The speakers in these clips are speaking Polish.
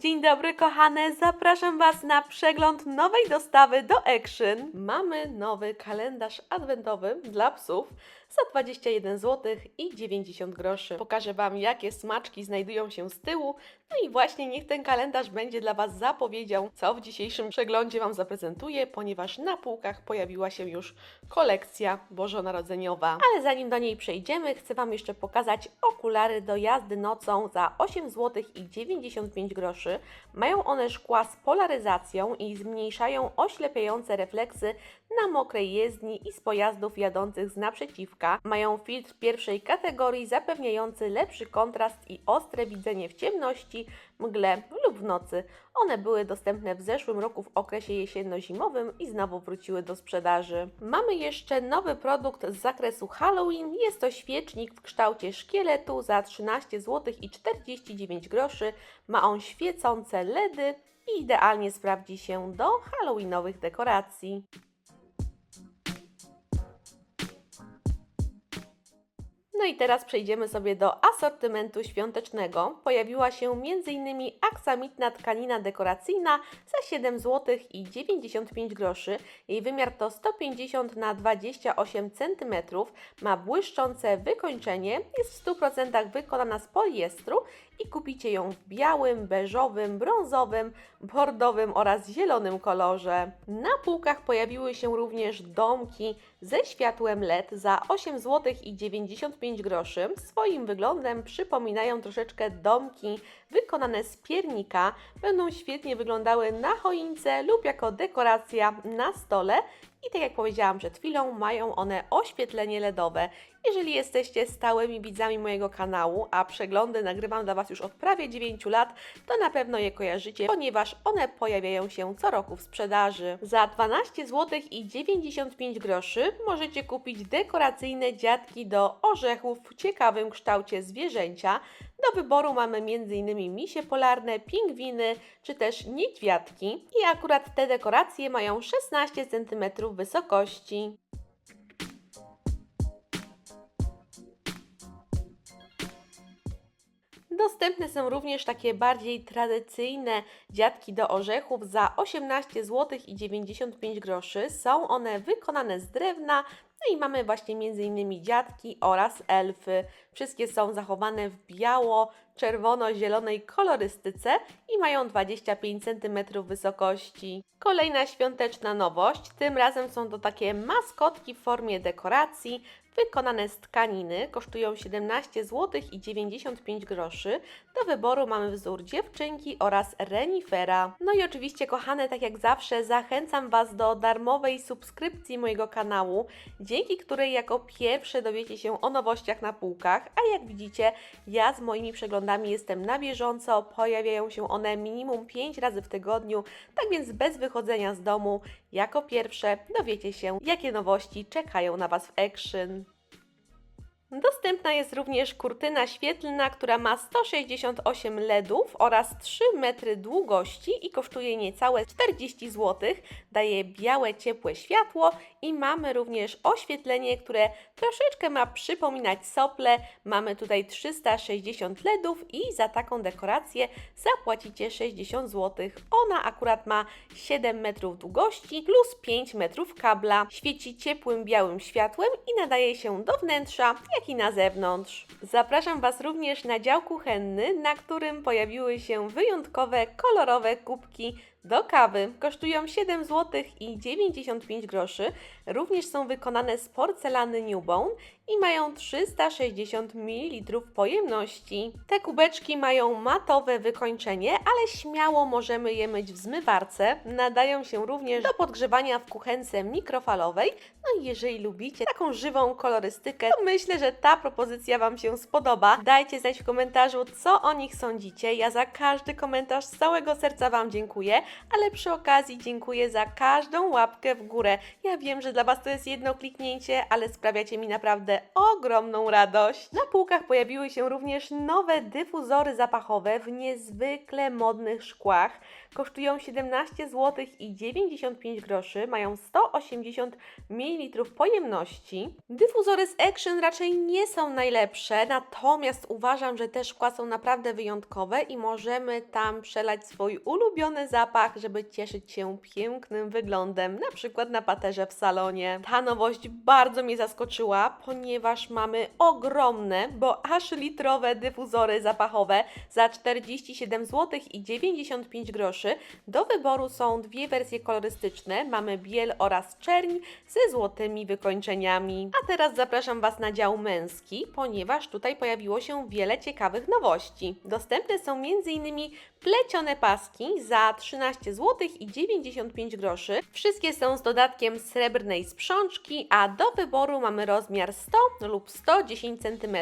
Dzień dobry kochane, zapraszam Was na przegląd nowej dostawy do Action. Mamy nowy kalendarz adwentowy dla psów za 21 zł i 90 groszy. Pokażę Wam jakie smaczki znajdują się z tyłu, no i właśnie niech ten kalendarz będzie dla Was zapowiedzią, co w dzisiejszym przeglądzie Wam zaprezentuję, ponieważ na półkach pojawiła się już kolekcja bożonarodzeniowa. Ale zanim do niej przejdziemy, chcę Wam jeszcze pokazać okulary do jazdy nocą za 8 zł i 95 groszy. Mają one szkła z polaryzacją i zmniejszają oślepiające refleksy na mokrej jezdni i z pojazdów jadących z naprzeciwka. Mają filtr pierwszej kategorii zapewniający lepszy kontrast i ostre widzenie w ciemności, mgle lub w nocy. One były dostępne w zeszłym roku w okresie jesienno-zimowym i znowu wróciły do sprzedaży. Mamy jeszcze nowy produkt z zakresu Halloween. Jest to świecznik w kształcie szkieletu za 13 zł i 49 groszy. Ma on świecące LEDy i idealnie sprawdzi się do halloweenowych dekoracji. No i teraz przejdziemy sobie do asortymentu świątecznego. Pojawiła się m.in. aksamitna tkanina dekoracyjna za 7 zł i 95 groszy. Jej wymiar to 150 na 28 cm. Ma błyszczące wykończenie, jest w 100% wykonana z poliestru i kupicie ją w białym, beżowym, brązowym, bordowym oraz zielonym kolorze. Na półkach pojawiły się również domki ze światłem LED za 8 zł i 95 groszy. Swoim wyglądem przypominają troszeczkę domki wykonane z piernika. Będą świetnie wyglądały na choince lub jako dekoracja na stole. I tak jak powiedziałam przed chwilą, mają one oświetlenie LEDowe. Jeżeli jesteście stałymi widzami mojego kanału, a przeglądy nagrywam dla Was już od prawie 9 lat, to na pewno je kojarzycie, ponieważ one pojawiają się co roku w sprzedaży. Za 12 zł i 95 groszy możecie kupić dekoracyjne dziadki do orzechów w ciekawym kształcie zwierzęcia. Do wyboru mamy m.in. misie polarne, pingwiny czy też niedźwiadki. I akurat te dekoracje mają 16 cm wysokości. Dostępne są również takie bardziej tradycyjne dziadki do orzechów za 18 zł i 95 groszy. Są one wykonane z drewna, no i mamy właśnie m.in. dziadki oraz elfy. Wszystkie są zachowane w biało, czerwono-zielonej kolorystyce i mają 25 cm wysokości. Kolejna świąteczna nowość, tym razem są to takie maskotki w formie dekoracji, wykonane z tkaniny, kosztują 17 zł i 95 groszy. Do wyboru mamy wzór dziewczynki oraz renifera. No i oczywiście kochane, tak jak zawsze zachęcam Was do darmowej subskrypcji mojego kanału, dzięki której jako pierwsze dowiecie się o nowościach na półkach, a jak widzicie, ja z moimi przeglądami jestem na bieżąco, pojawiają się one minimum 5 razy w tygodniu, tak więc bez wychodzenia z domu, jako pierwsze dowiecie się, jakie nowości czekają na Was w Action. Dostępna jest również kurtyna świetlna, która ma 168 LEDów oraz 3 metry długości i kosztuje niecałe 40 zł. Daje białe, ciepłe światło i mamy również oświetlenie, które troszeczkę ma przypominać sople. Mamy tutaj 360 LEDów i za taką dekorację zapłacicie 60 zł. Ona akurat ma 7 metrów długości plus 5 metrów kabla. Świeci ciepłym białym światłem i nadaje się do wnętrza, jak i na zewnątrz. Zapraszam Was również na dział kuchenny, na którym pojawiły się wyjątkowe, kolorowe kubki do kawy. Kosztują 7 zł i 95 groszy. Również są wykonane z porcelany Newbone i mają 360 ml pojemności. Te kubeczki mają matowe wykończenie, ale śmiało możemy je myć w zmywarce. Nadają się również do podgrzewania w kuchence mikrofalowej. No i jeżeli lubicie taką żywą kolorystykę, to myślę, że ta propozycja Wam się spodoba. Dajcie znać w komentarzu, co o nich sądzicie. Ja za każdy komentarz z całego serca Wam dziękuję. Ale przy okazji dziękuję za każdą łapkę w górę. Ja wiem, że dla Was to jest jedno kliknięcie, ale sprawiacie mi naprawdę ogromną radość. Na półkach pojawiły się również nowe dyfuzory zapachowe w niezwykle modnych szkłach. Kosztują 17 zł i 95 groszy, mają 180 ml pojemności. Dyfuzory z Action raczej nie są najlepsze, natomiast uważam, że te szkła są naprawdę wyjątkowe i możemy tam przelać swój ulubiony zapach, żeby cieszyć się pięknym wyglądem, na przykład na paterze w salonie. Ta nowość bardzo mnie zaskoczyła, ponieważ mamy ogromne, bo aż litrowe dyfuzory zapachowe za 47 zł i 95 groszy. Do wyboru są dwie wersje kolorystyczne, mamy biel oraz czerń ze złotymi wykończeniami. A teraz zapraszam Was na dział męski, ponieważ tutaj pojawiło się wiele ciekawych nowości. Dostępne są m.in. plecione paski za 13 zł i 95 groszy. Wszystkie są z dodatkiem srebrnej sprzączki, a do wyboru mamy rozmiar 100 lub 110 cm.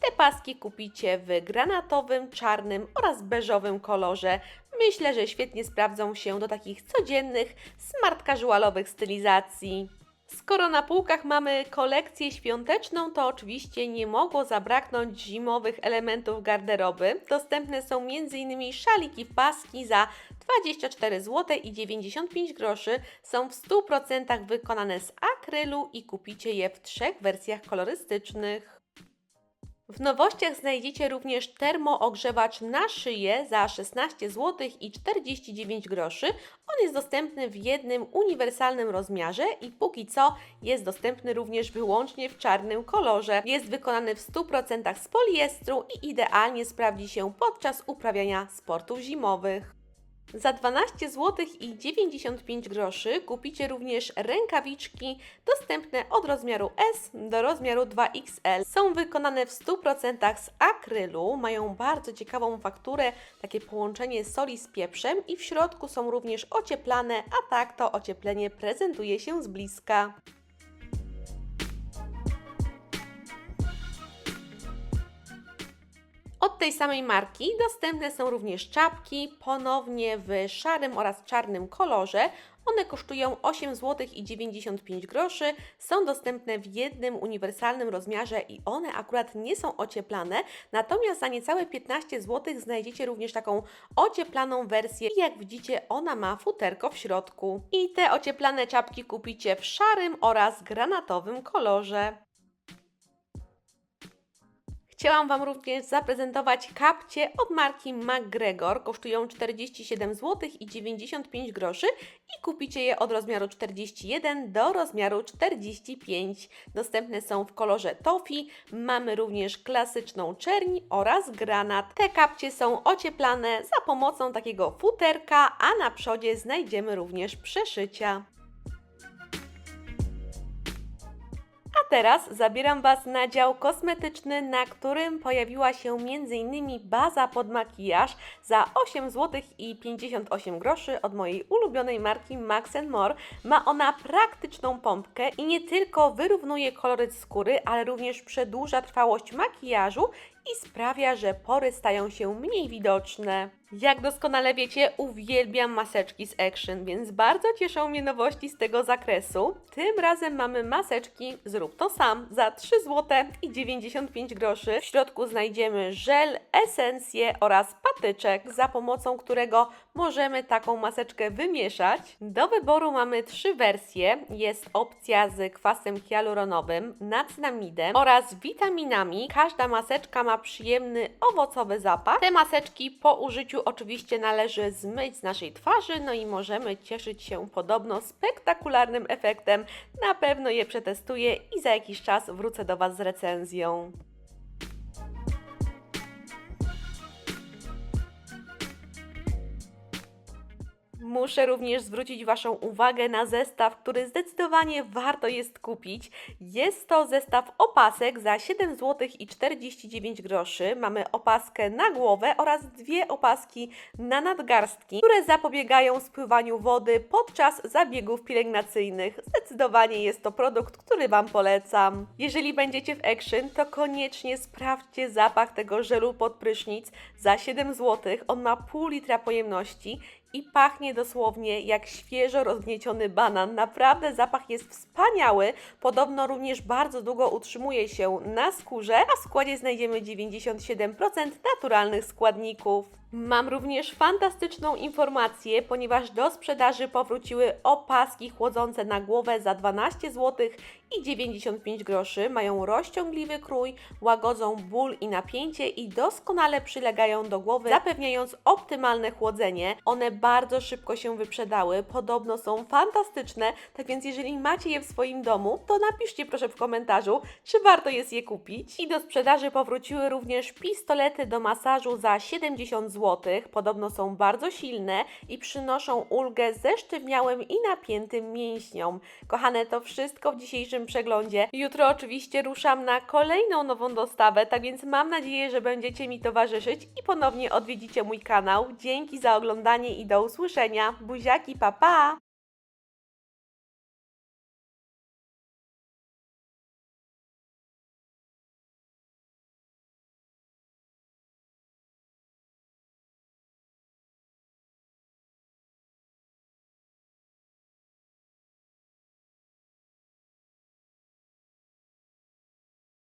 Te paski kupicie w granatowym, czarnym oraz beżowym kolorze. Myślę, że świetnie sprawdzą się do takich codziennych, smart casualowych stylizacji. Skoro na półkach mamy kolekcję świąteczną, to oczywiście nie mogło zabraknąć zimowych elementów garderoby. Dostępne są m.in. szaliki w paski za 24 zł i 95 groszy. Są w 100% wykonane z akrylu i kupicie je w trzech wersjach kolorystycznych. W nowościach znajdziecie również termoogrzewacz na szyję za 16 zł i 49 groszy. On jest dostępny w jednym uniwersalnym rozmiarze i póki co jest dostępny również wyłącznie w czarnym kolorze. Jest wykonany w 100% z poliestru i idealnie sprawdzi się podczas uprawiania sportów zimowych. Za 12 zł i 95 groszy kupicie również rękawiczki dostępne od rozmiaru S do rozmiaru 2XL. Są wykonane w 100% z akrylu, mają bardzo ciekawą fakturę, takie połączenie soli z pieprzem i w środku są również ocieplane, a tak to ocieplenie prezentuje się z bliska. Od tej samej marki dostępne są również czapki, ponownie w szarym oraz czarnym kolorze. One kosztują 8 zł i 95 groszy, są dostępne w jednym uniwersalnym rozmiarze i one akurat nie są ocieplane, natomiast za niecałe 15 zł znajdziecie również taką ocieplaną wersję i jak widzicie ona ma futerko w środku. I te ocieplane czapki kupicie w szarym oraz granatowym kolorze. Chciałam Wam również zaprezentować kapcie od marki McGregor. Kosztują 47 zł i 95 groszy i kupicie je od rozmiaru 41 do rozmiaru 45. Dostępne są w kolorze tofi. Mamy również klasyczną czerń oraz granat. Te kapcie są ocieplane za pomocą takiego futerka, a na przodzie znajdziemy również przeszycia. Teraz zabieram Was na dział kosmetyczny, na którym pojawiła się m.in. baza pod makijaż za 8 zł i 58 groszy od mojej ulubionej marki Max More. Ma ona praktyczną pompkę i nie tylko wyrównuje koloryt skóry, ale również przedłuża trwałość makijażu i sprawia, że pory stają się mniej widoczne. Jak doskonale wiecie, uwielbiam maseczki z Action, więc bardzo cieszą mnie nowości z tego zakresu. Tym razem mamy maseczki Zrób to sam za 3 zł i 95 groszy. W środku znajdziemy żel, esencję oraz patyczek, za pomocą którego możemy taką maseczkę wymieszać. Do wyboru mamy trzy wersje. Jest opcja z kwasem hialuronowym, nacynamidem oraz witaminami. Każda maseczka ma przyjemny owocowy zapach. Te maseczki po użyciu oczywiście należy zmyć z naszej twarzy, no i możemy cieszyć się podobno spektakularnym efektem. Na pewno je przetestuję i za jakiś czas wrócę do Was z recenzją. Muszę również zwrócić Waszą uwagę na zestaw, który zdecydowanie warto jest kupić. Jest to zestaw opasek za 7 zł i 49 groszy. Mamy opaskę na głowę oraz dwie opaski na nadgarstki, które zapobiegają spływaniu wody podczas zabiegów pielęgnacyjnych. Zdecydowanie jest to produkt, który Wam polecam. Jeżeli będziecie w Action, to koniecznie sprawdźcie zapach tego żelu pod prysznic za 7 zł. On ma pół litra pojemności i pachnie dosłownie jak świeżo rozgnieciony banan. Naprawdę zapach jest wspaniały. Podobno również bardzo długo utrzymuje się na skórze, a w składzie znajdziemy 97% naturalnych składników. Mam również fantastyczną informację, ponieważ do sprzedaży powróciły opaski chłodzące na głowę za 12 zł i 95 groszy. Mają rozciągliwy krój, łagodzą ból i napięcie i doskonale przylegają do głowy, zapewniając optymalne chłodzenie. One bardzo szybko się wyprzedały, podobno są fantastyczne, tak więc jeżeli macie je w swoim domu, to napiszcie proszę w komentarzu, czy warto jest je kupić. I do sprzedaży powróciły również pistolety do masażu za 70 zł. Podobno są bardzo silne i przynoszą ulgę zesztywniałym i napiętym mięśniom. Kochane, to wszystko w dzisiejszym przeglądzie. Jutro oczywiście ruszam na kolejną nową dostawę, tak więc mam nadzieję, że będziecie mi towarzyszyć i ponownie odwiedzicie mój kanał. Dzięki za oglądanie i do usłyszenia. Buziaki, pa pa!